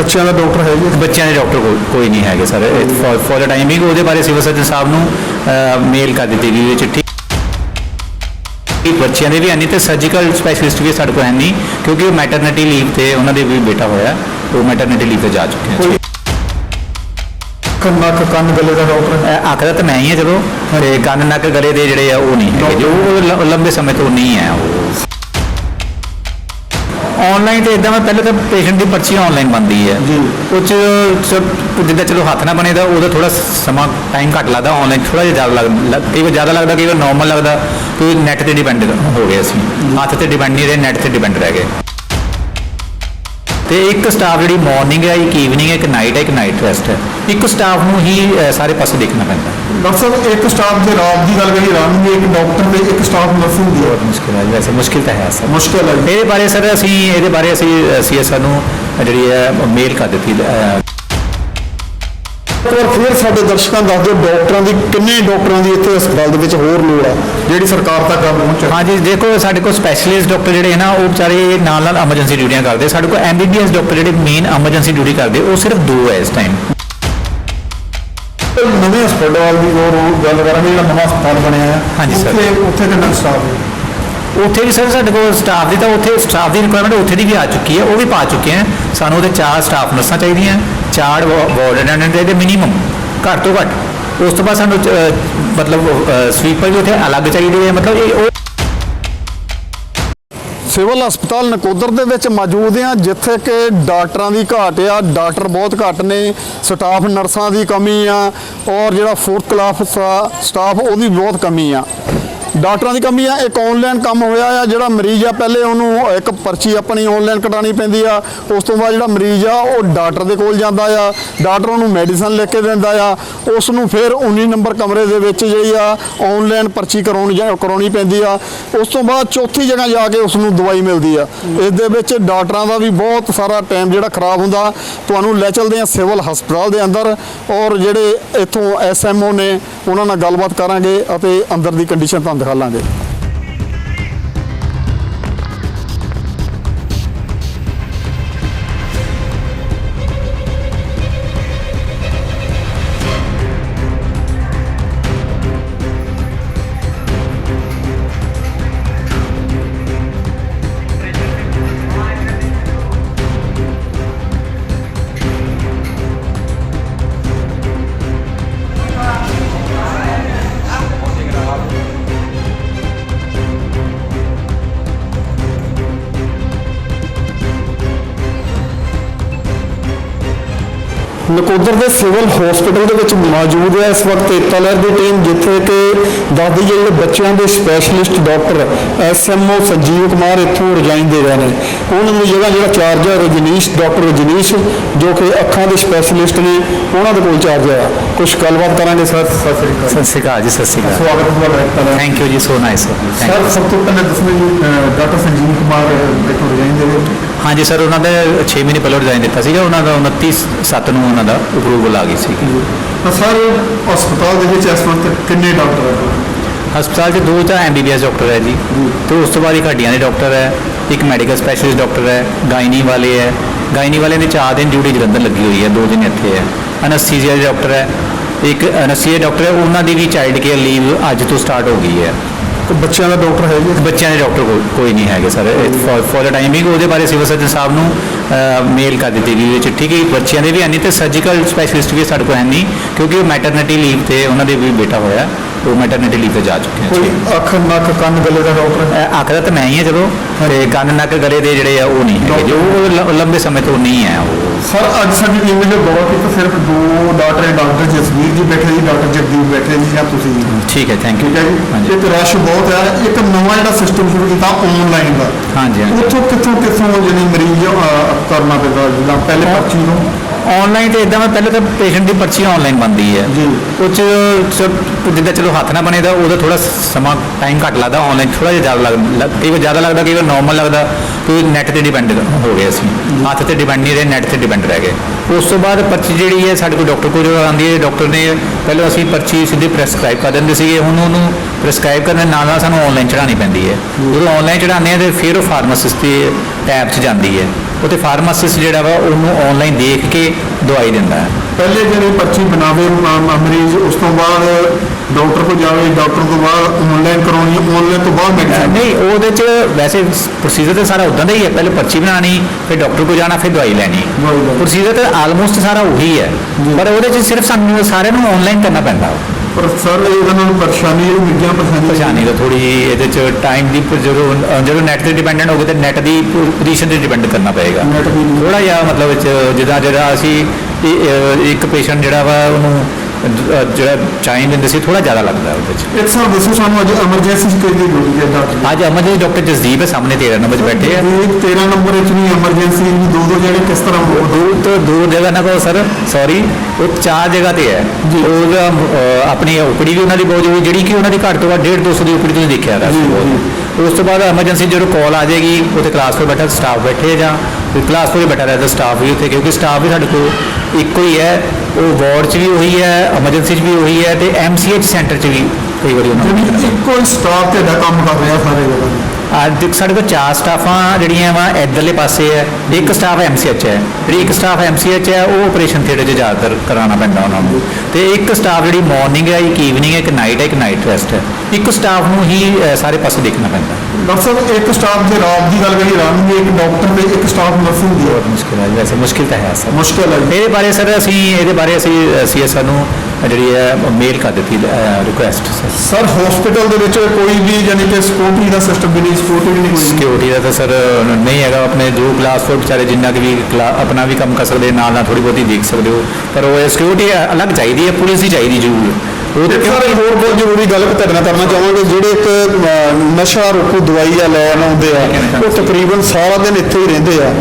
ਬੱਚਿਆਂ ਦਾ ਡਾਕਟਰ ਹੈ ਜੀ ਬੱਚਿਆਂ ਦੇ ਡਾਕਟਰ ਕੋਈ ਨਹੀਂ ਹੈਗੇ ਸਰ। ਫॉर द ਟਾਈਮਿੰਗ ਉਹਦੇ ਬਾਰੇ ਸਿਵਲ ਸਰਜਨ ਸਾਹਿਬ ਨੂੰ ਮੇਲ ਕਰ ਦਿੱਤੀ ਗਈ ਚਿੱਠੀ। ਕਿ ਬੱਚਿਆਂ ਦੇ ਵੀ ਨਹੀਂ ਤੇ ਸਰਜੀਕਲ ਸਪੈਸ਼ਲਿਸਟ ਵੀ ਸਾਡੇ ਕੋਲ ਹੈ ਨਹੀਂ ਕਿਉਂਕਿ ਉਹ ਮੈਟਰਨਿਟੀ ਲੀਵ ਤੇ ਉਹਨਾਂ ਦੇ ਵੀ ਬੇਟਾ ਹੋਇਆ ਉਹ ਮੈਟਰਨਿਟੀ ਲੀਵ ਤੇ ਜਾ ਚੁੱਕੇ ਹਨ ਕੰਨਾ ਕੰਨ ਗਲੇ ਦਾ ਡਾਕਟਰ? ਆਖਦਾ ਤਾਂ ਮੈਂ ਹੀ ਹਾਂ ਚਲੋ ਤੇ ਕੰਨ ਨੱਕ ਗਲੇ ਦੇ ਜਿਹੜੇ ਆ ਉਹ ਨਹੀਂ ਹੈਗੇ। ਜੋ ਲੰਬੇ ਸਮੇਂ ਤੋਂ ਨਹੀਂ ਹੈ ਉਹ। ਆਨਲਾਈਨ ਤੇ ਇਦਾਂ ਮੈਂ ਪਹਿਲਾਂ ਤਾਂ ਪੇਸ਼ੈਂਟ ਦੀ ਪਰਚੀ ਆਨਲਾਈਨ ਬਣਦੀ ਹੈ। ਜੀ। ਉਹ 'ਚ ਜਿੱਦਾਂ ਚਲੋ ਹੱਥ ਨਾਲ ਬਣੇਦਾ ਉਹਦਾ ਥੋੜਾ ਸਮਾਂ ਟਾਈਮ ਘੱਟ ਲੱਗਦਾ ਆਨਲਾਈਨ ਥੋੜਾ ਜਿਹਾ ਜ਼ਿਆਦਾ ਲੱਗਦਾ ਕਈ ਵਾਰ ਜ਼ਿਆਦਾ ਲੱਗਦਾ ਕਈ ਵਾਰ ਨਾਰਮਲ ਲੱਗਦਾ ਕਿ ਨੈਟ ਤੇ ਡਿਪੈਂਡ ਹੋ ਗਏ ਅਸੀਂ। ਹੱਥ ਤੇ ਡਿਪੈਂਡ ਨਹੀਂ ਰਹੇ ਨੈਟ ਤੇ ਡਿਪੈਂਡ ਰਹਿ ਗਏ। ਤੇ ਇੱਕ ਸਟਾਫ ਜਿਹੜੀ ਮਾਰਨਿੰਗ ਹੈ ਇੱਕ ਈਵਨਿੰਗ ਹੈ ਇੱਕ ਨਾਈਟ ਹੈ ਇੱਕ ਨਾਈਟ ਰੈਸਟ ਹੈ। ਇੱਕ ਸਟਾਫ ਨੂੰ ਹੀ ਅਹ, ਸਾਰੇ ਪਾਸੇ ਦੇਖਣਾ ਪੈਂਦਾ। ਡਾਕਟਰ ਸਾਹਿਬ ਇੱਕ ਸਟਾਫ ਦੇ ਰਾਤ ਦੀ ਗੱਲ ਕਰੀ ਰਾਤ ਨੂੰ ਇੱਕ ਡਾਕਟਰ ਤੇ ਇੱਕ ਸਟਾਫ ਨਰਸ ਹੁੰਦੀ ਹੈ ਮੁਸ਼ਕਿਲ ਹੈ ਜੀ, ਵੈਸੇ ਮੁਸ਼ਕਿਲ ਤਾਂ ਹੈ ਸਰ। ਮੁਸ਼ਕਿਲ ਹੈ ਜੀ। ਇਹਦੇ ਬਾਰੇ ਸਰ ਅਸੀਂ ਇਹਦੇ ਬਾਰੇ ਅਸੀਂ ਸੀਐਸਆਰ ਨੂੰ ਜਿਹੜੀ ਹੈ ਮੇਲ ਕਰ ਦਿੱਤੀ ਵਾਰ ਫਿਰ ਸਾਡੇ ਦਰਸ਼ਕਾਂ ਦੱਸ ਦਿਓ ਡਾਕਟਰਾਂ ਦੀ ਕਿੰਨੇ ਡਾਕਟਰਾਂ ਦੀ ਇੱਥੇ ਹਸਪਤਾਲ ਦੇ ਵਿੱਚ ਹੋਰ ਲੋੜ ਆ ਜਿਹੜੀ ਸਰਕਾਰ ਤੱਕ ਆ ਪਹੁੰਚ ਹਾਂਜੀ ਦੇਖੋ ਸਾਡੇ ਕੋਲ ਸਪੈਸ਼ਲਿਸਟ ਡਾਕਟਰ ਜਿਹੜੇ ਹੈ ਨਾ ਉਹ ਵਿਚਾਰੇ ਨਾਲ ਨਾਲ ਐਮਰਜੈਂਸੀ ਡਿਊਟੀਆਂ ਕਰਦੇ। ਸਾਡੇ ਕੋਲ ਐਮਬੀਬੀਐਸ ਡਾਕਟਰ ਜਿਹੜੇ ਮੇਨ ਐਮਰਜੈਂਸੀ ਡਿਊਟੀ ਕਰਦੇ ਉਹ ਸਿਰਫ ਦੋ ਹੈ ਇਸ ਟਾਈਮ ਨਵੇਂ ਹਸਪਤਾਲ ਦੀ ਹੋਰ ਗੱਲ ਕਰਾਂਗੇ ਜਿਹੜਾ ਨਵਾਂ ਹਸਪਤਾਲ ਬਣਿਆ ਹੈ ਹਾਂਜੀ ਸਰ। ਉੱਥੇ ਉੱਥੇ ਕਿੰਨਾ ਸਟਾਫ ਹੈ? ਉੱਥੇ ਵੀ ਸਰ ਸਾਡੇ ਕੋਲ ਸਟਾਫ ਦੀ ਤਾਂ ਉੱਥੇ ਸਟਾਫ ਦੀ ਰਿਕੁਆਇਰਮੈਂਟ ਉੱਥੇ ਦੀ ਵੀ ਆ ਚੁੱਕੀ ਹੈ ਉਹ ਵੀ ਪਾ ਚੁੱਕੇ ਹੈ। ਸਾਨੂੰ ਉਹਦੇ ਚਾਰ ਸਟਾਫ ਨਰਸਾਂ ਚਾਹੀਦੀਆਂ ਚਾਰ ਵਾਰਡ ਅਟੈਂਡੈਂਟ ਚਾਹੀਦੇ ਮਿਨੀਮਮ ਘੱਟ ਤੋਂ ਘੱਟ। ਉਸ ਤੋਂ ਬਾਅਦ ਸਾਨੂੰ ਮਤਲਬ ਸਵੀਪਰ ਵੀ ਉੱਥੇ ਅਲੱਗ ਚਾਹੀਦੇ ਹੈ ਮਤਲਬ ਇਹ ਉਹ ਸਿਵਲ ਹਸਪਤਾਲ ਨਕੋਦਰ ਦੇ ਵਿੱਚ ਮੌਜੂਦ ਆ, ਜਿੱਥੇ ਕਿ ਡਾਕਟਰਾਂ ਦੀ ਘਾਟ ਆ। ਡਾਕਟਰ ਬਹੁਤ ਘੱਟ ਨੇ, ਸਟਾਫ ਨਰਸਾਂ ਦੀ ਕਮੀ ਆ, ਔਰ ਜਿਹੜਾ ਫੋਰਥ ਕਲਾਸ ਸਟਾਫ ਉਹਦੀ ਬਹੁਤ ਕਮੀ ਆ। ਡਾਕਟਰਾਂ ਦੀ ਕਮੀ ਆ, ਇੱਕ ਆਨਲਾਈਨ ਕੰਮ ਹੋਇਆ ਆ, ਜਿਹੜਾ ਮਰੀਜ਼ ਆ, ਪਹਿਲੇ ਉਹਨੂੰ ਇੱਕ ਪਰਚੀ ਆਪਣੀ ਆਨਲਾਈਨ ਕਟਾਣੀ ਪੈਂਦੀ ਆ, ਉਸ ਤੋਂ ਬਾਅਦ ਜਿਹੜਾ ਮਰੀਜ਼ ਆ, ਉਹ ਡਾਕਟਰ ਦੇ ਕੋਲ ਜਾਂਦਾ ਆ, ਡਾਕਟਰ ਉਹਨੂੰ ਮੈਡੀਸਨ ਲਿਖ ਕੇ ਦਿੰਦਾ ਆ ਉਸ ਨੂੰ ਫਿਰ 19 ਨੰਬਰ ਕਮਰੇ ਦੇ ਵਿੱਚ ਜਿਹੜੀ ਆ ਆਨਲਾਈਨ ਪਰਚੀ ਕਰਾਉਣੀ ਜਾਂ ਕਰਾਉਣੀ ਪੈਂਦੀ ਆ, ਉਸ ਤੋਂ ਬਾਅਦ ਚੌਥੀ ਜਗ੍ਹਾ ਜਾ ਕੇ ਉਸ ਨੂੰ ਦਵਾਈ ਮਿਲਦੀ ਆ। ਇਸ ਦੇ ਵਿੱਚ ਡਾਕਟਰਾਂ ਦਾ ਵੀ ਬਹੁਤ ਸਾਰਾ ਟਾਈਮ ਜਿਹੜਾ ਖਰਾਬ ਹੁੰਦਾ, ਤੁਹਾਨੂੰ ਲੈ ਚਲਦੇ ਆ ਸਿਵਲ ਹਸਪਤਾਲ ਦੇ ਅੰਦਰ, ਔਰ ਜਿਹੜੇ ਇੱਥੋਂ ਐਸਐਮਓ ਨੇ, ਉਹਨਾਂ ਨਾਲ ਗੱਲਬਾਤ ਕਰਾਂਗੇ ਅਤੇ ਅੰਦਰ ਦੀ ਕੰਡੀਸ਼ਨ ਤੁਹਾਨੂੰ ਦਿਖਾਵਾਂਗੇ ਨਕੋਦਰ ਦੇ ਸਿਵਲ ਹਸਪੀਟਲ ਦੇ ਵਿੱਚ ਮੌਜੂਦ ਹੈ। ਇਸ ਵਕਤ ਏਕਤਾ ਲਹਿਰ ਦੀ ਟੀਮ ਜਿੱਥੇ ਕਿ ਦੱਸਦੀ ਹੈ ਜਿਹੜੇ ਬੱਚਿਆਂ ਦੇ specialist doctor SMO Sanjeev Kumar ਇੱਥੋਂ ਰਿਜ਼ਾਈਨ ਦੇ ਰਹੇ ਨੇ। ਉਹਨਾਂ ਦੀ ਜਗ੍ਹਾ ਜਿਹੜਾ ਚਾਰਜ ਹੈ ਰਜਨੀਸ਼ ਡਾਕਟਰ ਰਜਨੀਸ਼ ਜੋ ਕਿ ਅੱਖਾਂ ਦੇ ਸਪੈਸ਼ਲਿਸਟ ਨੇ ਉਹਨਾਂ ਦੇ ਕੋਲ ਚਾਰਜ ਹੈ। ਕੁਝ ਗੱਲਬਾਤ ਕਰਾਂਗੇ ਸਰ। ਸਤਿ ਸ੍ਰੀ ਅਕਾਲ। ਸਤਿ ਸ਼੍ਰੀ ਅਕਾਲ ਜੀ ਸਤਿ ਸ਼੍ਰੀ ਅਕਾਲ। ਸਵਾਗਤ ਹੈ ਤੁਹਾਡਾ ਥੈਂਕ ਯੂ ਜੀ ਸੋ ਨਾਈਸ ਸਰ ਸਭ ਤੋਂ ਪਹਿਲਾਂ ਦੱਸੋ ਜੀ ਡਾਕਟਰ ਸੰਜੀਵ ਕੁਮਾਰ ਇੱਥੋਂ ਰਿਜ਼ਾਈਨ ਦੇ ਰਹੇ ਹਾਂਜੀ ਸਰ ਉਹਨਾਂ ਦੇ 6 ਮਹੀਨੇ ਪਹਿਲਾਂ ਰਿਜ਼ਾਈਨ ਦਿੱਤਾ ਸੀਗਾ ਉਹਨਾਂ ਦਾ 29 7 ਨੂੰ ਉਹਨਾਂ ਦਾ ਅਪਰੂਵਲ ਆ ਗਈ ਸੀ। ਤਾਂ ਸਰ ਹਸਪਤਾਲ ਦੇ ਵਿੱਚ ਇਸ ਵਕਤ ਕਿੰਨੇ ਡਾਕਟਰ ਹੈ ਹਸਪਤਾਲ 'ਚ ਦੋ ਤਾਂ ਐਮਬੀਬੀਐਸ ਡਾਕਟਰ ਹੈ ਜੀ। ਤੇ ਉਸ ਤੋਂ ਬਾਅਦ ਇੱਕ ਹੱਡੀਆਂ ਦੇ ਡਾਕਟਰ ਹੈ ਇੱਕ ਮੈਡੀਕਲ ਸਪੈਸ਼ਲਿਸਟ ਡਾਕਟਰ ਹੈ ਗਾਇਨੀ ਵਾਲੇ ਹੈ। ਗਾਇਨੀ ਵਾਲੇ ਨੇ ਚਾਰ ਦਿਨ ਡਿਊਟੀ ਜਲੰਧਰ ਲੱਗੀ ਹੋਈ ਹੈ ਦੋ ਦਿਨ ਇੱਥੇ ਹੈ। ਅਨਸਥੀਸੀਆ ਦੇ ਡਾਕਟਰ ਹੈ ਇੱਕ ਅਨਸਥੀਸੀਆ ਡਾਕਟਰ ਹੈ ਉਹਨਾਂ ਦੀ ਵੀ ਚਾਈਲਡ ਕੇਅਰ ਲੀਵ ਅੱਜ ਤੋਂ ਸਟਾਰਟ ਹੋ ਗਈ ਹੈ। ਕੋਈ ਬੱਚਿਆਂ ਦਾ ਡਾਕਟਰ ਹੈ ਜੀ। ਬੱਚਿਆਂ ਦੇ ਡਾਕਟਰ ਕੋਈ ਕੋਈ ਨਹੀਂ ਹੈਗੇ ਸਰ। ਫॉर द ਟਾਈਮਿੰਗ ਉਹਦੇ ਬਾਰੇ ਸਿਵਲ ਸਰਜਨ ਸਾਹਿਬ ਨੂੰ ਮੇਲ ਕਰ ਦਿੱਤੀ ਗਈ ਹੈ ਚਿੱਠੀ ਕਿ ਬੱਚਿਆਂ ਦੇ ਵੀ ਹੈ ਨਹੀਂ ਤੇ ਸਰਜੀਕਲ ਸਪੈਸ਼ਲਿਸਟ ਵੀ ਸਾਡੇ ਕੋਲ ਹੈ ਨਹੀਂ ਕਿਉਂਕਿ ਉਹ ਮੈਟਰਨਿਟੀ ਲੀਵ ਤੇ ਉਹਨਾਂ ਦੇ ਵੀ ਬੇਟਾ ਹੋਇਆ। ਉਹ ਮੈਟਰਨਿਟੀ ਲੀਵ ਤੇ ਜਾ ਚੁੱਕੇ ਹਨ ਕੋਈ ਅੱਖ ਨੱਕ ਕੰਨ ਗਲੇ ਦਾ ਡਾਕਟਰ ਇਹ ਆਖਦਾ ਤਾਂ ਮੈਂ ਹੀ ਹਾਂ ਚਲੋ ਤੇ ਕੰਨ ਨੱਕ ਗਲੇ ਦੇ ਜਿਹੜੇ ਆ ਉਹ ਨਹੀਂ ਹੈਗੇ। ਜੋ ਉਹ ਲੰਬੇ ਸਮੇਂ ਤੋਂ ਨਹੀਂ ਹੈ ਉਹ। ਸਰ ਅੱਜ ਸਾਡੀ ਟੀਮ ਨੇ ਗੌਰ ਕੀਤਾ ਸਿਰਫ ਦੋ ਡਾਕਟਰ ਹੈ ਡਾਕਟਰ ਜਸਵੀਰ ਜੀ ਬੈਠੇ ਜੀ ਡਾਕਟਰ ਜਗਦੀਪ ਬੈਠੇ ਜੀ ਜਾਂ ਤੁਸੀਂ? ਠੀਕ ਹੈ ਥੈਂਕ ਯੂ ਜੀ। ਇੱਕ ਰਸ਼ ਬਹੁਤ ਹੈ ਇੱਕ ਨਵਾਂ ਜਿਹੜਾ ਸਿਸਟਮ ਸ਼ੁਰੂ ਕੀਤਾ ਆਨਲਾਈਨ ਦਾ। ਹਾਂਜੀ ਹਾਂਜੀ। ਉੱਥੋਂ ਕਿੱਥੋਂ ਕਿੱਥੋਂ ਜਿਹੜੀ ਮਰੀਜ਼ ਕਰਨਾ ਪੈਂਦਾ ਜਿੱਦਾਂ ਪਹਿਲੇ ਪਰਚੀ ਨੂੰ ਆਨਲਾਈਨ ਤੇ ਇਦਾਂ ਮੈਂ ਪਹਿਲਾਂ ਤਾਂ ਪੇਸ਼ੈਂਟ ਦੀ ਪਰਚੀ ਆਨਲਾਈਨ ਬਣਦੀ ਹੈ। ਜੀ। ਚ ਜਿੱਦਾਂ ਚਲੋ ਹੱਥ ਨਾਲ ਬਣੇਦਾ ਉਹਦਾ ਥੋੜਾ ਸਮਾਂ ਟਾਈਮ ਘੱਟ ਲੱਗਦਾ ਆਨਲਾਈਨ ਥੋੜਾ ਜਿਹਾ ਜ਼ਿਆਦਾ ਲੱਗਦਾ ਕਈ ਵਾਰ ਜ਼ਿਆਦਾ ਲੱਗਦਾ ਕਈ ਵਾਰ ਨਾਰਮਲ ਲੱਗਦਾ ਕਿ ਨੈਟ ਤੇ ਡਿਪੈਂਡ ਹੋ ਗਏ ਅਸੀਂ ਹੱਥ ਤੇ ਡਿਪੈਂਡ ਨਹੀਂ ਰਹੇ ਨੈਟ ਤੇ ਡਿਪੈਂਡ ਰਹਿ ਗਏ ਉਸ ਤੋਂ ਬਾਅਦ ਪਰਚੀ ਜਿਹੜੀ ਹੈ ਸਾਡੇ ਕੋਲ ਡਾਕਟਰ ਕੋਲ ਜਦੋਂ ਆਉਂਦੀ ਹੈ ਡਾਕਟਰ ਨੇ ਪਹਿਲਾਂ ਅਸੀਂ ਪਰਚੀ ਸਿੱਧੀ ਪ੍ਰੈਸਕ੍ਰਾਈਬ ਕਰ ਦਿੰਦੇ ਸੀਗੇ ਹੁਣ ਉਹਨੂੰ ਪ੍ਰੈਸਕ੍ਰਾਈਬ ਕਰਨ ਦੇ ਨਾਲ ਨਾਲ ਸਾਨੂੰ ਆਨਲਾਈਨ ਚੜਾਉਣੀ ਪੈਂਦੀ ਹੈ। ਜਦੋਂ ਆਨਲਾਈਨ ਚੜਾਉਂਦੇ ਆ ਤੇ ਫਿਰ ਉਹ ਫਾਰਮਾਸਿਸਟ ਦੇ ਟੈਬ 'ਚ ਜਾਂਦੀ ਹੈ। ਉੱਥੇ ਫਾਰਮਾਸਿਸਟ ਜਿਹੜਾ ਵਾ ਉਹਨੂੰ ਆਨਲਾਈਨ ਦੇਖ ਕੇ ਦਵਾਈ ਦਿੰਦਾ ਹੈ। ਪਹਿਲੇ ਜਿਹੜੇ ਪਰਚੀ ਬਣਾਵੇ ਮਰੀਜ਼ ਉਸ ਤੋਂ ਬਾਅਦ ਡਾਕਟਰ ਕੋਲ ਜਾਵੇ ਡਾਕਟਰ ਤੋਂ ਬਾਅਦ ਆਨਲਾਈਨ ਕਰਾਉਣੀ ਆਨਲਾਈਨ ਤੋਂ ਬਾਅਦ ਮੈਡੀਸਨ ਨਹੀਂ ਉਹਦੇ ਚ ਵੈਸੇ ਪ੍ਰੋਸੀਜਰ ਤਾਂ ਸਾਰਾ ਉਦਾਂ ਦਾ ਹੀ ਹੈ ਪਹਿਲੇ ਪਰਚੀ ਬਣਾਣੀ ਫਿਰ ਡਾਕਟਰ ਕੋਲ ਜਾਣਾ ਫਿਰ ਦਵਾਈ ਲੈਣੀ। ਪ੍ਰੋਸੀਜਰ ਤਾਂ ਆਲਮੋਸਟ ਸਾਰਾ ਉਹੀ ਹੈ ਪਰ ਉਹਦੇ ਚ ਸਿਰਫ ਸਾਨੂੰ ਸਾਰਿਆਂ ਨੂੰ ਆਨਲਾਈਨ ਕਰਨਾ ਪੈਂਦਾ। ਪਰ ਸਰ ਇਹਦੇ ਨਾਲ ਪਰੇਸ਼ਾਨੀ ਜਿਹੜੀ ਮਿਲਦੀਆਂ ਪਰੇਸ਼ਾਨੀ ਪਛਾਣੀ ਦਾ ਥੋੜੀ ਇਹਦੇ ਚ ਟਾਈਮ ਦੀ ਜਦੋਂ ਅ, ਜਦੋਂ ਨੈਟ ਤੇ ਡਿਪੈਂਡੈਂਟ ਹੋਗੇ ਤੇ ਨੈਟ ਦੀ ਪੋਜੀਸ਼ਨ ਤੇ ਡਿਪੈਂਡ ਕਰਨਾ ਪਏਗਾ। Net ਦੀ ਥੋੜਾ ਜਿਹਾ ਮਤਲਬ ਵਿੱਚ ਜਿੱਦਾਂ ਜਿਹੜਾ ਅਸੀਂ ਇਹ, ਇੱਕ ਪੇਸ਼ੈਂਟ ਜਿਹੜਾ ਵਾ ਉਹਨੂੰ ਜਿਹੜਾ ਚਾਹੀਦਾ ਦਿੰਦੇ ਸੀ ਥੋੜਾ ਜ਼ਿਆਦਾ ਲੱਗਦਾ ਉਹਦੇ ਚ। ਇੱਕ ਸਾਲ ਦੱਸੋ ਸਾਨੂੰ ਅੱਜ ਐਮਰਜੈਂਸੀ ਕਿਹਦੀ ਡਿਊਟੀ ਹੈ ਡਾਕਟਰ ਅੱਜ ਅਮਰਜੀਤ ਡਾਕਟਰ ਜਸਦੀਪ ਹੈ ਸਾਹਮਣੇ 13 ਨੰਬਰ ਬੈਠੇ ਆ। ਇਹ 13 ਨੰਬਰ ਵਿੱਚ ਵੀ ਐਮਰਜੈਂਸੀ ਵੀ ਦੋ ਦੋ ਜਿਹੜੇ ਕਿਸ ਤਰ੍ਹਾਂ ਹੋ ਦੂਰ ਤੋਂ ਦੂਰ ਜਗ੍ਹਾ ਨਾ ਕਹੋ ਸਰ ਸੌਰੀ ਉਹ ਚਾਰ ਜਗ੍ਹਾ ਤੇ ਹੈ। ਉਹਦਾ ਆਪਣੀ ਓਪੀਡੀ ਵੀ ਉਹਨਾਂ ਦੀ ਬਹੁਤ ਜ਼ਰੂਰੀ ਜਿਹੜੀ ਕਿ ਉਹਨਾਂ ਦੀ ਘੱਟ ਤੋਂ ਘੱਟ 1.5 200 ਦੀ ਓਪੀਡੀ ਤੁਸੀਂ ਦੇਖਿਆ ਬਹੁਤ ਉਸ ਤੋਂ ਬਾਅਦ ਐਮਰਜੈਂਸੀ ਜਦੋਂ ਕਾਲ ਆ ਜਾਏਗੀ ਉੱਥੇ ਕਲਾਸ ਕੋਲ ਬੈਠਾ ਸਟਾਫ ਬੈਠੇ ਜਾਂ ਕਲਾਸ ਕੋਲ ਬੈਠਾ ਰਹਿੰਦਾ ਸਟਾਫ ਵੀ ਉੱਥੇ ਕਿਉਂਕਿ ਸਟਾਫ ਵੀ ਸਾਡੇ ਕੋਲ ਇੱਕੋ ਹੀ ਹੈ ਉਹ ਵਾਰਡ 'ਚ ਵੀ ਉਹੀ ਹੈ ਐਮਰਜੈਂਸੀ 'ਚ ਵੀ ਉਹੀ ਹੈ ਤੇ ਐਮਸੀਐਚ ਸੈਂਟਰ 'ਚ ਵੀ ਕਈ ਵਾਰੀ ਉਹਨਾਂ ਨੂੰ। ਇੱਕੋ ਸਟਾਫ ਤੇ ਦਾ ਕੰਮ ਕਰ ਰਿਹਾ ਸਾਰੇ ਜਗ੍ਹਾ ਅੱਜ ਸਾਡੇ ਕੋਲ ਚਾਰ ਸਟਾਫਾਂ ਜਿਹੜੀਆਂ ਵਾ ਇਧਰਲੇ ਪਾਸੇ ਹੈ ਇੱਕ ਸਟਾਫ ਐਮਸੀਐਚ ਹੈ। ਜਿਹੜੀ ਇੱਕ ਸਟਾਫ ਐਮਸੀਐਚ ਹੈ ਉਹ ਆਪਰੇਸ਼ਨ ਥੀਏਟਰ 'ਚ ਜ਼ਿਆਦਾਤਰ ਕਰਾਉਣਾ ਪੈਂਦਾ ਉਹਨਾਂ ਨੂੰ। ਤੇ ਇੱਕ ਸਟਾਫ ਜਿਹੜੀ ਮਾਰਨਿੰਗ ਹੈ ਇੱਕ ਈਵਨਿੰਗ ਹੈ ਇੱਕ ਨਾਈਟ ਹੈ ਇੱਕ ਨਾਈਟ ਰੈਸਟ ਹੈ। ਇੱਕ ਸਟਾਫ ਨੂੰ ਹੀ ਸਾਰੇ ਪਾਸੇ ਦੇਖਣਾ ਪੈਂਦਾ। ਡਾਕਟਰ ਸਾਹਿਬ ਇੱਕ ਸਟਾਫ ਦੇ ਰਾਤ ਦੀ ਗੱਲ ਕਰੀ ਰਾਤ ਨੂੰ ਇੱਕ ਡਾਕਟਰ ਤੇ ਇੱਕ ਸਟਾਫ ਨਰਸ ਹੁੰਦੀ ਹੈ। ਮੁਸ਼ਕਿਲ ਹੈ ਵੈਸੇ ਮੁਸ਼ਕਿਲ ਤਾਂ ਹੈ ਸਰ। ਮੁਸ਼ਕਲ ਹੈ ਇਹਦੇ ਬਾਰੇ ਸਰ ਅਸੀਂ ਇਹਦੇ ਬਾਰੇ ਅਸੀਂ ਸੀਐਸਆਰ ਨੂੰ ਜਿਹੜੀ ਹੈ ਮੇਲ ਕਰ ਦਿੱਤੀ ਰਿਕੁਐਸਟ ਸਰ। ਸਰ ਹਸਪੀਟਲ ਦੇ ਵਿੱਚ ਕੋਈ ਵੀ ਯਾਨੀ ਕਿ ਸਪੋਰਟਿੰਗ ਦਾ ਸਿਸਟਮ ਵੀ ਨਹੀਂ ਸਪੋਰਟਿੰਗ ਨਹੀਂ ਕੋਈ। ਸਿਕਿਉਰਿਟੀ ਦਾ ਤਾਂ ਸਰ ਨਹੀਂ ਹੈਗਾ। ਆਪਣੇ ਜੋ ਕਲਾਸ ਫੋਰ ਵਿਚਾਰੇ ਜਿੰਨਾ ਕਿ ਵੀ ਕਲਾ- ਆਪਣਾ ਵੀ ਕੰਮ ਕਰ ਸਕਦੇ ਨਾਲ ਨਾਲ ਥੋੜੀ ਬਹੁਤੀ ਦੇਖ ਸਕਦੇ ਹੋ। ਪਰ ਉਹ ਸਿਕਿਉਰਿਟੀ ਅਲੱਗ ਚਾਹੀਦੀ ਹੈ ਪੁਲਿਸ ਦੀ ਚਾਹੀਦੀ ਜ਼ਰੂਰ। ਉਹ ਤੇ ਇੱਕ ਸਰ ਹੋਰ ਬਹੁਤ ਜ਼ਰੂਰੀ ਗੱਲ ਤੁਹਾਡੇ ਨਾਲ ਕਰਨਾ ਚਾਹਾਂਗੇ ਜਿਹੜੇ ਇੱਕ ਨਸ਼ਾ ਰੋਕੂ ਦਵਾਈ ਆ ਲੈਣ ਆਉਂਦੇ ਆ ਉਹ ਤਕਰੀਬਨ ਸਾਰਾ ਦਿਨ ਇੱਥੇ ਹੀ ਰਹਿੰਦੇ ਆ।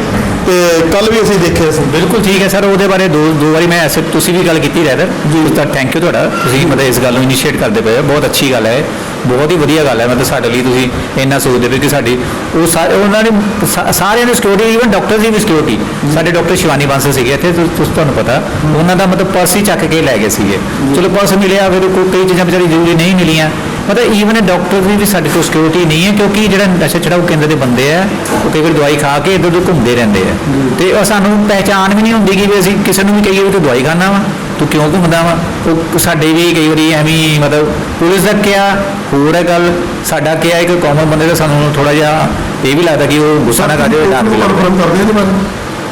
ਤੇ ਕੱਲ ਵੀ ਅਸੀਂ ਦੇਖਿਆ ਸੀ। ਬਿਲਕੁਲ ਠੀਕ ਹੈ ਸਰ ਉਹਦੇ ਬਾਰੇ ਦੋ ਦੋ ਵਾਰੀ ਮੈਂ ਐਸੇ ਤੁਸੀਂ ਵੀ ਗੱਲ ਕੀਤੀ ਰੈਦਰ ਜੀ। ਤਾਂ ਥੈਂਕ ਯੂ ਤੁਹਾਡਾ। ਤੁਸੀਂ ਮਤਲਬ ਇਸ ਗੱਲ ਨੂੰ ਇਨੀਸ਼ੀਏਟ ਕਰਦੇ ਪਏ ਹੋ। ਬਹੁਤ ਅੱਛੀ ਗੱਲ ਹੈ। ਬਹੁਤ ਹੀ ਵਧੀਆ ਗੱਲ ਹੈ। ਮਤਲਬ ਸਾਡੇ ਲਈ ਤੁਸੀਂ ਇੰਨਾ ਸੋਚਦੇ ਪਏ ਕਿ ਸਾਡੀ ਉਹ ਸਾ- ਉਹਨਾਂ ਨੇ ਸਾ- ਸਾਰਿਆਂ ਦੀ ਸਿਕਿਉਰਿਟੀ ਈਵਨ ਡਾਕਟਰ ਦੀ ਵੀ ਸਿਕਿਉਰਿਟੀ ਸਾਡੇ ਡਾਕਟਰ ਸ਼ਿਵਾਨੀ ਬਾਂਸਲ ਸੀਗੇ ਇੱਥੇ ਤੁਸੀਂ ਤੁਹਾਨੂੰ ਪਤਾ। ਉਹਨਾਂ ਦਾ ਮਤਲਬ ਪਰਸ ਹੀ ਚੱਕ ਕੇ ਲੈ ਗਏ ਸੀਗੇ। ਚਲੋ ਪਰਸ ਮਿਲਿਆ ਫਿਰ ਕੋਈ ਕਈ ਚੀਜ਼ਾਂ ਵਿਚਾਰੀ ਜ਼ਰੂਰੀ ਨਹੀਂ ਮਿਲੀਆਂ। ਮਤਲਬ ਈਵਨ ਡਾਕਟਰ ਦੀ ਵੀ ਸਾਡੇ ਕੋਲ ਸਿਕਿਉਰਿਟੀ ਨਹੀਂ ਹੈ ਕਿਉਂਕਿ ਜਿਹੜਾ ਨਸ਼ਾ ਛਡਾਊ ਕੇਂਦਰ ਦੇ ਬੰਦੇ ਆ ਉਹ ਕਈ ਵਾਰ ਦਵਾਈ ਖਾ ਕੇ ਇੱਧਰ ਉੱਧਰ ਘੁੰਮਦੇ ਰਹਿੰਦੇ ਆ। ਤੇ ਉਹ ਸਾਨੂੰ ਪਹਿਚਾਣ ਵੀ ਨਹੀਂ ਹੁੰਦੀ ਕਿ ਵੀ ਅਸੀਂ ਕਿਸੇ ਨੂੰ ਵੀ ਕਹੀਏ ਵੀ ਤੂੰ ਦਵਾਈ ਖਾਣਾ ਵਾ ਤੂੰ ਕਿਉਂ ਘੁੰਮਦਾ ਵਾ? ਉਹ ਸਾਡੇ ਵੀ ਕਈ ਵਾਰੀ ਐਵੇਂ ਮਤਲਬ ਪੁਲਿਸ ਦਾ ਕਿਹਾ ਹੋਰ ਹੈ ਗੱਲ ਸਾਡਾ ਕਿਹਾ ਇੱਕ ਕਾਮਨ ਬੰਦੇ ਦਾ ਸਾਨੂੰ ਥੋੜਾ ਜਿਹਾ ਇਹ ਵੀ ਲੱਗਦਾ ਕਿ ਉਹ ਗੁੱਸਾ ਨਾ ਕਰ ਜਾਵੇ ਡਰ ਵੀ ਲੱਗਦਾ।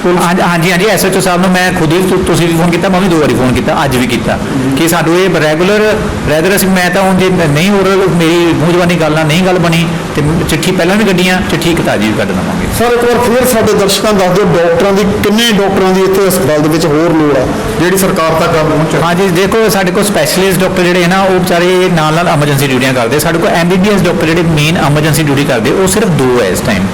ਬਾਰੇ ਹਾਂਜੀ ਹਾਂਜੀ ਹਾਂਜੀ ਐਸਐਚਓ ਸਾਹਿਬ ਨੂੰ ਮੈਂ ਖੁਦ ਹੀ ਤੁ- ਤੁਸੀਂ ਵੀ ਫੋਨ ਕੀਤਾ ਮੈਂ ਵੀ ਦੋ ਵਾਰੀ ਫੋਨ ਕੀਤਾ ਅੱਜ ਵੀ ਕੀਤਾ। ਕਿ ਸਾਨੂੰ ਇਹ ਰੈਗੂਲਰ ਰੈਦਰ ਅਸੀਂ ਮੈਂ ਤਾਂ ਹੁਣ ਜੇ ਨਹੀਂ ਹੋ ਰਿਹਾ ਮੇਰੀ ਮੂੰਹ ਜ਼ਬਾਨੀ ਗੱਲ ਨਾਲ ਨਹੀਂ ਗੱਲ ਬਣੀ ਤੇ ਚਿੱਠੀ ਪਹਿਲਾਂ ਵੀ ਕੱਢੀਆਂ ਚਿੱਠੀ ਇੱਕ ਤਾਜੀ ਵੀ ਕੱਢ ਦਵਾਂਗੇ। ਸਰ ਇੱਕ ਵਾਰ ਫਿਰ ਸਾਡੇ ਦਰਸ਼ਕਾਂ ਦੱਸ ਦਿਓ ਡਾਕਟਰਾਂ ਦੀ ਕਿੰਨੇ ਡਾਕਟਰਾਂ ਦੀ ਇੱਥੇ ਹਸਪਤਾਲ ਦੇ ਵਿੱਚ ਹੋਰ ਲੋੜ ਆ ਜਿਹੜੀ ਸਰਕਾਰ ਤੱਕ ਆ ਪਹੁੰਚੇ ਹਾਂਜੀ ਦੇਖੋ ਸਾਡੇ ਕੋਲ ਸਪੈਸ਼ਲਿਸਟ ਡਾਕਟਰ ਜਿਹੜੇ ਹੈ ਨਾ ਉਹ ਵਿਚਾਰੇ ਨਾਲ ਨਾਲ ਐਮਰਜੈਂਸੀ ਡਿਊਟੀਆਂ ਕਰਦੇ। ਸਾਡੇ ਕੋਲ ਐਮਬੀਬੀਐਸ ਡਾਕਟਰ ਜਿਹੜੇ ਮੇਨ ਐਮਰਜੈਂਸੀ ਡਿਊਟੀ ਕਰਦੇ ਉਹ ਸਿਰਫ ਦੋ ਹੈ ਇਸ ਟਾਈਮ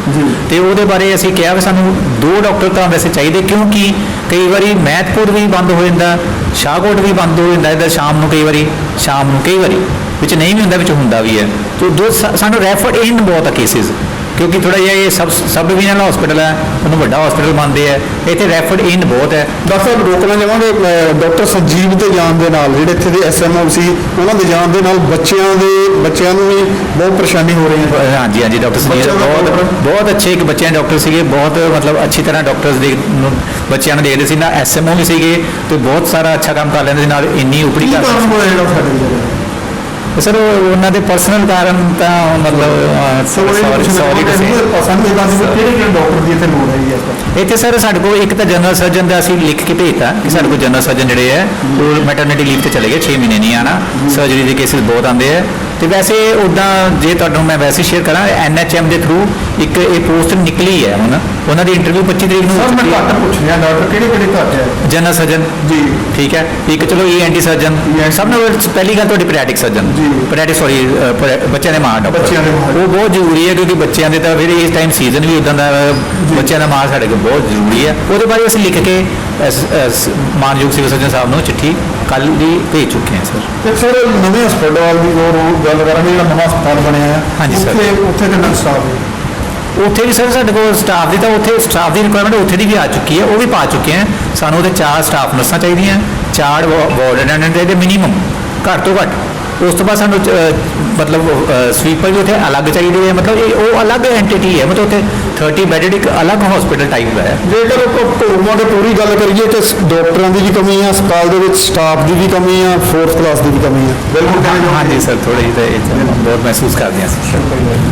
ਤੇ ਉਹਦੇ ਬਾਰੇ ਅਸੀਂ ਕਿਹਾ ਵੀ ਸਾਨੂੰ ਦੋ ਡਾਕਟਰ ਤਾਂ ਵੈਸੇ ਚਾਹੀਦੇ ਕਿਉਂਕਿ ਕਈ ਵਾਰੀ ਮਹਿਤਪੁਰ ਵੀ ਬੰਦ ਹੋ ਜਾਂਦਾ ਸ਼ਾਹਕੋਟ ਵੀ ਬੰਦ ਹੋ ਜਾਂਦਾ ਇੱਧਰ ਸ਼ਾਮ ਨੂੰ ਕਈ ਵਾਰੀ ਸ਼ਾਮ ਨੂੰ ਕਈ ਵਾਰੀ ਵਿੱਚ ਨਹੀਂ ਵੀ ਹੁੰਦਾ ਵਿੱਚ ਹੁੰਦਾ ਵੀ ਹੈ। ਤੇ ਦੋ ਸਾਨੂੰ ਰੈਫਰ ਇਨ ਬਹੁਤ ਆ ਕੇਸਿਸ ਕਿਉਂਕਿ ਥੋੜਾ ਜਿਹਾ ਇਹ ਸਬ ਸਬ ਡਿਵੀਜ਼ਨਲ ਹਸਪੀਟਲ ਹੈ ਉਹਨੂੰ ਵੱਡਾ ਹਸਪੀਟਲ ਮੰਨਦੇ ਆ। ਇੱਥੇ ਰੈਫਰ ਇਨ ਬਹੁਤ ਹੈ। ਡਾਕਟਰ ਸਾਹਿਬ ਰੋਕਣਾ ਚਾਹਾਂਗੇ ਡਾਕਟਰ ਸੰਜੀਵ ਦੇ ਜਾਣ ਦੇ ਨਾਲ ਜਿਹੜੇ ਇੱਥੇ ਦੇ ਐਸਐਮਓ ਸੀ ਉਹਨਾਂ ਦੇ ਜਾਣ ਦੇ ਨਾਲ ਬੱਚਿਆਂ ਦੇ ਬੱਚਿਆਂ ਨੂੰ ਵੀ ਬਹੁਤ ਪਰੇਸ਼ਾਨੀ ਹੋ ਰਹੀ ਹੈ ਹਾਂਜੀ ਹਾਂਜੀ ਡਾਕਟਰ ਦਾ ਬਹੁਤ ਬਹੁਤ- ਅੱਛੇ ਇੱਕ ਬੱਚਿਆਂ ਦੇ ਡਾਕਟਰ ਸੀਗੇ ਬਹੁਤ ਮਤਲਬ ਅੱਛੀ ਤਰ੍ਹਾਂ ਡਾਕਟਰਸ ਦੇ ਬੱਚਿਆਂ ਨੂੰ ਦੇਖਦੇ ਸੀ। ਨਾ ਐਸਐਮਓ ਵੀ ਸੀਗੇ ਤੇ ਬਹੁਤ ਸਾਰਾ ਅੱਛਾ ਕੰਮ ਕਰ ਲੈਂਦੇ ਸੀ ਨਾਲ ਇੰਨੀ ਉਪਰੀ ਕਰ ਸਰ ਉਹ- ਉਹਨਾਂ ਦੇ ਪਰਸਨਲ ਕਾਰਨ ਤਾਂ ਮਤਲਬ ਸੌਰੀ ਸੌਰੀ ਟੂ ਸੇ ਪਸੰਦ ਇਹ ਦੱਸ ਦਿਓ ਕਿਹੜੇ ਕਿਹੜੇ ਡਾਕਟਰ ਦੀ ਇੱਥੇ ਲੋੜ ਹੈ ਜੀ ਇਸ ਵਕਤ ਇੱਥੇ ਸਰ ਸਾਡੇ ਕੋਲ ਇੱਕ ਤਾਂ ਜਨਰਲ ਸਰਜਨ ਦਾ ਅਸੀਂ ਲਿਖ ਕੇ ਭੇਜਤਾ ਕਿ ਸਾਡੇ ਕੋਲ ਜਨਰਲ ਸਰਜਨ ਜਿਹੜੇ ਹੈ ਉਹ ਮੈਟਰਨਿਟੀ ਲੀਵ ਤੇ ਚਲੇ ਗਏ 6 ਮਹੀਨੇ ਨਹੀਂ ਆਣਾ ਸਰਜਰੀ ਦੇ ਕੇਸਿਸ ਬਹੁਤ ਆਉਂਦੇ ਆ। ਤੇ ਵੈਸੇ ਉਦਾਂ ਜੇ ਤੁਹਾਨੂੰ ਮੈਂ ਵੈਸੇ ਸ਼ੇਅਰ ਕਰਾਂ ਐਨਐਚਐਮ ਦੇ ਥਰੂ ਇੱਕ ਇਹ ਪੋਸਟ ਨਿਕਲੀ ਹੈ ਹੁਣ। ਉਹਨਾਂ ਦੀ ਇੰਟਰਵਿਊ 25 ਤਰੀਕ ਨੂੰ ਸਰ ਮੈਂ ਘੱਟ ਪੁੱਛ ਰਿਹਾ ਡਾਕਟਰ ਕਿਹੜੇ ਕਿਹੜੇ ਘੱਟ ਹੈ? ਜਨਰਲ ਸਰਜਨ ਜੀ। ਠੀਕ ਹੈ। ਇੱਕ ਚਲੋ ਈਐਨਟੀ ਸਰਜਨ ENT ਸਭ ਨਾਲੋਂ ਪਹਿਲੀ ਗੱਲ ਤੁਹਾਡੀ paediatric surgeon ji. Paediatric sorry ਬੱਚਿਆਂ ਦੇ ਮਾਂ ਡਾਕਟਰ ਬੱਚਿਆਂ ਦੇ। ਉਹ ਬਹੁਤ ਜ਼ਰੂਰੀ ਹੈ ਕਿਉਂਕਿ ਬੱਚਿਆਂ ਦੇ ਤਾਂ ਫਿਰ ਇਸ ਟਾਈਮ ਸੀਜ਼ਨ ਵੀ ਉਦਾਂ ਦਾ ਬੱਚਿਆਂ ਦਾ ਮਾਂ ਸਾਡੇ ਕੋਲ ਬਹੁਤ ਜ਼ਰੂਰੀ ਹੈ। ਉਹਦੇ ਬਾਰੇ ਅਸੀਂ ਲਿਖ ਕੇ ਮਾਨਯੋਗ ਸਿਵਲ ਸਰਜਨ ਸਾਹਿਬ ਨੂੰ ਚਿੱਠੀ ਕੱਲ ਦੀ ਭੇਜ ਚੁੱਕੇ ਹਾਂ ਸਰ। ਤੇ ਸਰ ਨਵੇਂ ਹਸਪਤਾਲ ਦੀ ਹੋਰ ਗੱਲ ਕਰਾਂਗੇ ਜਿਹੜਾ ਨਵਾਂ ਹਸਪਤਾਲ ਬਣਿਆ ਹੈ। ਹਾਂਜੀ ਸਰ। ਉੱਥੇ ਉੱਥੇ ਕਿੰਨਾ ਸਟਾਫ ਹੈ? ਉੱਥੇ ਵੀ ਸਰ ਸਾਡੇ ਕੋਲ ਸਟਾਫ ਦੀ ਤਾਂ ਉੱਥੇ ਸਟਾਫ ਦੀ ਰਿਕੁਆਇਰਮੈਂਟ ਉੱਥੇ ਦੀ ਵੀ ਆ ਚੁੱਕੀ ਹੈ ਉਹ ਵੀ ਪਾ ਚੁੱਕੇ ਹਾਂ। ਸਾਨੂੰ ਉਹਦੇ ਚਾਰ ਸਟਾਫ ਨਰਸਾਂ ਚਾਹੀਦੀਆਂ ਚਾਰ ਵਾਰਡ ਅਟੈਂਡੈਂਟ ਚਾਹੀਦੇ ਮਿਨੀਮਮ ਘੱਟ ਤੋਂ ਘੱਟ। ਉਸ ਤੋਂ ਬਾਅਦ ਸਾਨੂੰ ਮਤਲਬ ਸਵੀਪਰ ਵੀ ਉੱਥੇ ਅਲੱਗ ਚਾਹੀਦੇ ਹੈ ਮਤਲਬ ਇਹ ਉਹ ਅਲੱਗ ਐਂਟੀਟੀ ਹੈ ਮਤਲਬ ਉੱਥੇ 30 ਬੈਡਡ ਇੱਕ ਅਲੱਗ ਹਸਪੀਟਲ ਟਾਈਪ ਹੈ। ਜੇਕਰ ਘਰੋਂ ਦੇ ਪੂਰੀ ਗੱਲ ਕਰੀਏ ਤੇ ਡਾਕਟਰਾਂ ਦੀ ਵੀ ਕਮੀ ਆ ਹਸਪਤਾਲ ਦੇ ਵਿੱਚ ਸਟਾਫ ਦੀ ਵੀ ਕਮੀ ਆ ਫੋਰਥ ਕਲਾਸ ਦੀ ਵੀ ਕਮੀ ਆ। ਬਿਲਕੁਲ ਹਾਂਜੀ ਸਰ ਥੋੜੀ ਜਿਹੀ ਤਾਂ ਇਹ ਬਹੁਤ ਮਹਿਸੂਸ ਕਰਦੇ ਹਾਂ sir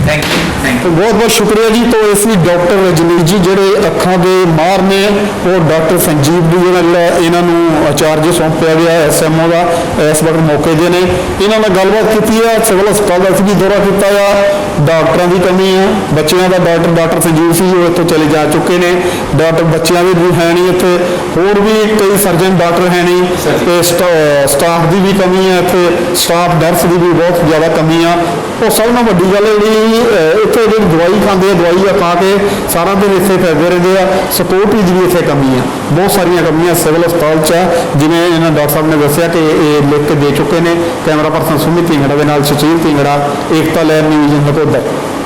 thank you thank you ਬਹੁਤ ਬਹੁਤ ਸ਼ੁਕਰੀਆ ਜੀ। ਤੋਂ ਇਸ ਵੀ ਡਾਕਟਰ ਰਜਨੀਸ਼ ਜੀ ਜਿਹੜੇ ਅੱਖਾਂ ਦੇ ਮਾਹਰ ਨੇ ਉਹ ਡਾਕਟਰ ਸੰਜੀਵ ਜੀ ਜਿਹੜਾ ਜਿਹੜਾ ਇਹਨਾਂ ਨੂੰ ਅਚਾਰਜ ਸੌਂਪਿਆ ਗਿਆ ਐਸਐਮਓ ਦਾ ਇਸ ਵਕਤ ਮੌਕੇ ਦੇ ਨੇ। ਇਹਨਾਂ ਨਾਲ ਗੱਲਬਾਤ ਕੀਤੀ ਆ ਸਿਵਲ ਹਸਪਤਾਲ ਦਾ ਅਸੀਂ ਵੀ ਦੌਰਾ ਕੀਤਾ ਆ। ਡਾਕਟਰਾਂ ਦੀ ਕਮੀ ਆ। ਬੱਚਿਆਂ ਦਾ ਡਾਕਟਰ ਡਾਕਟਰ ਸੰਜੀਵ ਸਿੰਘ ਉਹ ਇੱਥੋਂ ਚਲੇ ਜਾ ਚੁੱਕੇ ਨੇ। ਡਾਕਟਰ ਬੱਚਿਆਂ ਦੇ ਵੀ ਹੈ ਨਹੀਂ ਇੱਥੇ। ਹੋਰ ਵੀ ਕਈ ਸਰਜਨ ਡਾਕਟਰ ਹੈ ਨਹੀਂ। ਤੇ ਸਟਾ- ਸਟਾਫ ਦੀ ਵੀ ਕਮੀ ਆ ਇੱਥੇ। ਸਟਾਫ ਨਰਸ ਦੀ ਵੀ ਬਹੁਤ ਜ਼ਿਆਦਾ ਕਮੀ ਆ। ਉਹ ਸਭ ਨਾਲੋਂ ਵੱਡੀ ਗੱਲ ਜਿਹੜੀ ਇੱਥੇ ਜਿਹੜੀ ਦਵਾਈ ਖਾਂਦੇ ਆ, ਦਵਾਈ ਆ ਖਾ ਕੇ ਸਾਰਾ ਦਿਨ ਇੱਥੇ ਫਿਰਦੇ ਰਹਿੰਦੇ ਆ। ਸਪੋਰਟ ਦੀ ਵੀ ਇੱਥੇ ਕਮੀ ਆ। ਬਹੁਤ ਸਾਰੀਆਂ ਕਮੀਆਂ ਸਿਵਲ ਹਸਪਤਾਲ 'ਚ ਆ, ਜਿਵੇਂ ਇਹਨਾਂ ਡਾਕਟਰ ਸਾਹਿਬ ਨੇ ਦੱਸਿਆ ਕਿ ਇਹ ਲਿਖ ਕੇ ਦੇ ਚੁੱਕੇ ਨੇ। ਕੈਮਰਾ ਪਰਸਨ ਸੁਮਿਤ ਢਿੰਗੜਾ ਦੇ ਨਾਲ ਸੁਚੀਲ ਢਿੰਗੜਾ, ਏਕਤਾ ਲਹਿਰ ਨਿਊਜ਼ ਨਕੋਦਰ